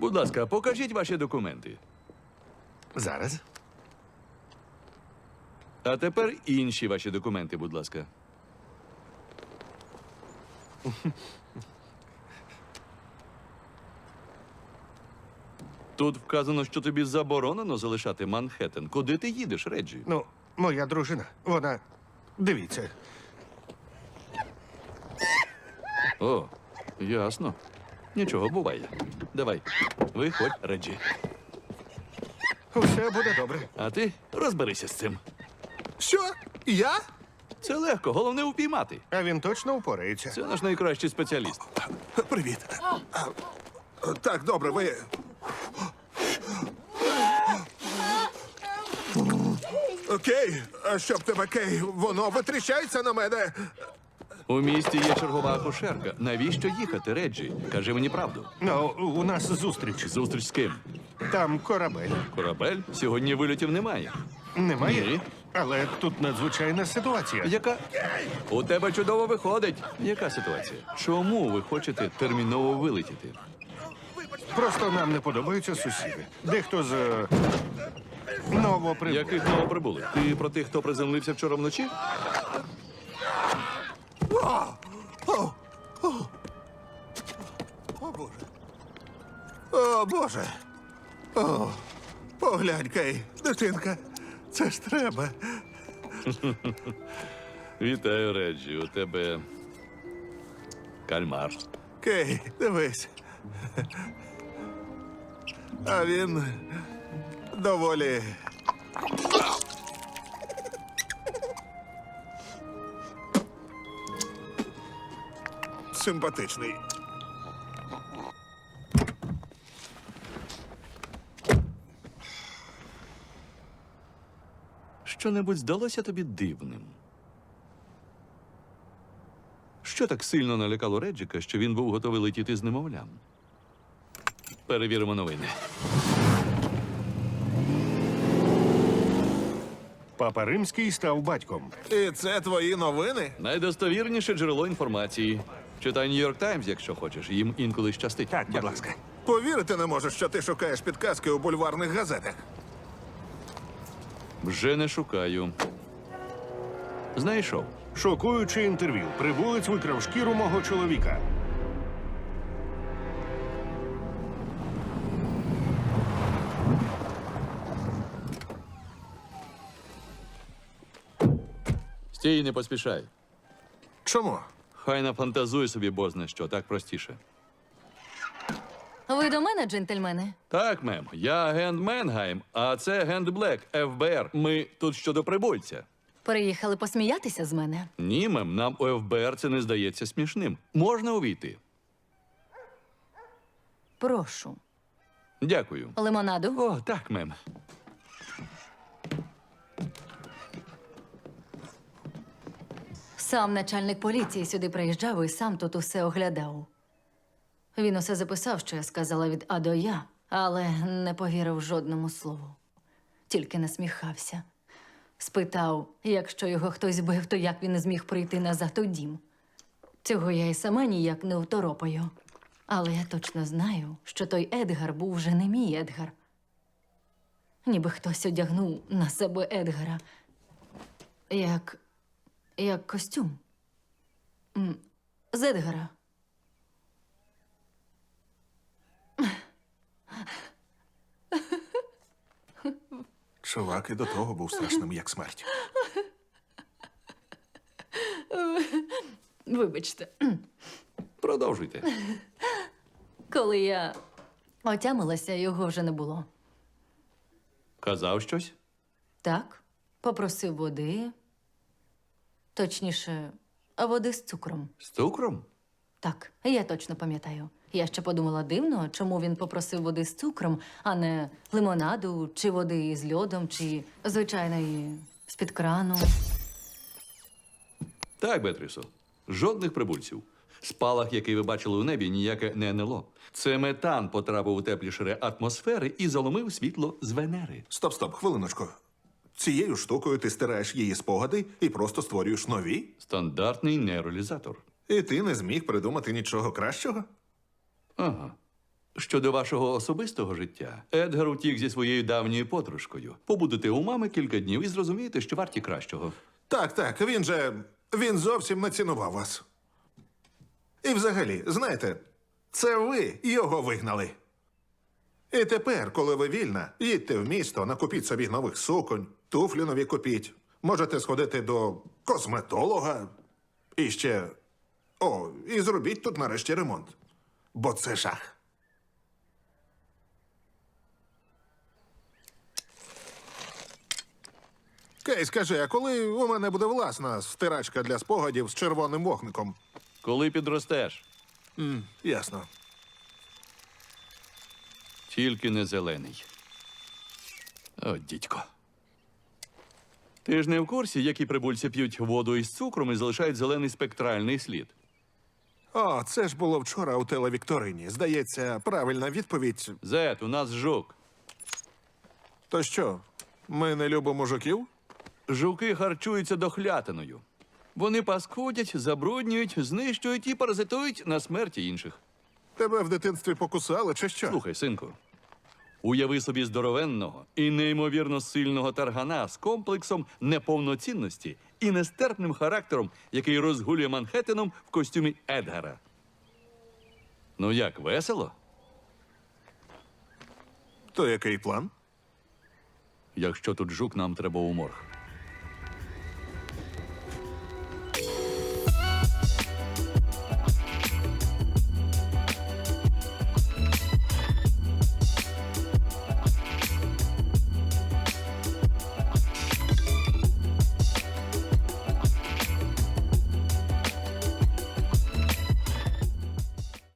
Будь ласка, покажіть ваші документи. Зараз. А тепер інші ваші документи, будь ласка. Тут вказано, що тобі заборонено залишати Манхеттен. Куди ти їдеш, Реджі? Ну, моя дружина, вона. Дивіться, О, ясно. Нічого буває. Давай, виходь, Реджі. все буде добре. А ти розберися з цим. Що? Я? Це легко, головне упіймати. А він точно упорається. Це наш найкращий спеціаліст. Привіт. Так, добре, ви. Окей, а щоб тебе кей, воно витріщається на мене. У місті є чергова акушерка. Навіщо їхати, Реджі? Кажи мені правду. Ну, у нас зустріч. Зустріч з ким? Там корабель. Корабель? Сьогодні вильотів немає. Немає. Ні. Але тут надзвичайна ситуація. Яка? У тебе чудово виходить. Яка ситуація? Чому ви хочете терміново вилетіти? Просто нам не подобаються сусіди. Дехто з е, новоприбулих. Яких новоприбулих? Ти про тих, хто приземлився вчора вночі? О, Боже. О, Боже. О, поглянь, Кей, дитинка. Це ж треба. Вітаю, Реджі. У тебе кальмар. Кей, дивись. А він доволі. Симпатичний. Що-небудь здалося тобі дивним? Що так сильно налякало Реджіка, що він був готовий летіти з немовлям? Перевіримо новини. Папа Римський став батьком. І це твої новини? Найдостовірніше джерело інформації. Читай Нью-Йорк Таймс, якщо хочеш. Їм інколи щастить. Так, будь Дякую. ласка. Повірити не можеш, що ти шукаєш підказки у бульварних газетах. Вже не шукаю. Знайшов. Шокуюче інтерв'ю. Прибулець викрав шкіру мого чоловіка. Стій, не поспішай. Чому? Хай нафантазує собі бозне що, так простіше. Ви до мене, джентльмени? Так, мем, я агент Менгайм, а це агент Блек, ФБР. Ми тут щодо прибульця. Приїхали посміятися з мене. Ні, мем, нам у ФБР це не здається смішним. Можна увійти. Прошу. Дякую. Лимонаду? О, так, мем. Сам начальник поліції сюди приїжджав і сам тут усе оглядав. Він усе записав, що я сказала від А до Я, але не повірив жодному слову. Тільки насміхався. Спитав, якщо його хтось бив, то як він зміг прийти назад у дім. Цього я і сама ніяк не второпаю. Але я точно знаю, що той Едгар був вже не мій Едгар. Ніби хтось одягнув на себе Едгара. Як. Як костюм. М, З Едгара. Чувак і до того був страшним, як смерть. Вибачте, Продовжуйте. коли я отямилася, його вже не було. Казав щось? Так, попросив води. Точніше, води з цукром. З цукром? Так, я точно пам'ятаю. Я ще подумала дивно, чому він попросив води з цукром, а не лимонаду, чи води з льодом, чи звичайної з-під крану. Так, Бетрісо. Жодних прибульців. Спалах, який ви бачили у небі, ніяке не НЛО. Це метан потрапив у теплі шари атмосфери і заломив світло з Венери. Стоп, стоп, хвилиночку. Цією штукою ти стираєш її спогади і просто створюєш нові? Стандартний нейролізатор. І ти не зміг придумати нічого кращого? Ага. Щодо вашого особистого життя, Едгар утік зі своєю давньою подружкою. Побудете у мами кілька днів і зрозумієте, що варті кращого. Так, так, він же. Він зовсім не цінував вас. І взагалі, знаєте, це ви його вигнали. І тепер, коли ви вільна, їдьте в місто, накупіть собі нових суконь, туфлі нові купіть. Можете сходити до косметолога. І ще. О, і зробіть тут нарешті ремонт. Бо це жах. Кей, скажи, а коли у мене буде власна стирачка для спогадів з червоним вогником? Коли підростеш, Ясно. тільки не зелений. О, дідько. Ти ж не в курсі, які прибульці п'ють воду із цукром і залишають зелений спектральний слід. О, це ж було вчора у телевікторині. Здається, правильна відповідь. Зет, у нас жук. То що, ми не любимо жуків? Жуки харчуються дохлятиною. Вони паскудять, забруднюють, знищують і паразитують на смерті інших. Тебе в дитинстві покусали чи що? Слухай, синку. Уяви собі здоровенного і неймовірно сильного таргана з комплексом неповноцінності і нестерпним характером, який розгулює Манхеттеном в костюмі Едгара. Ну як, весело? То який план? Якщо тут жук, нам треба у морг.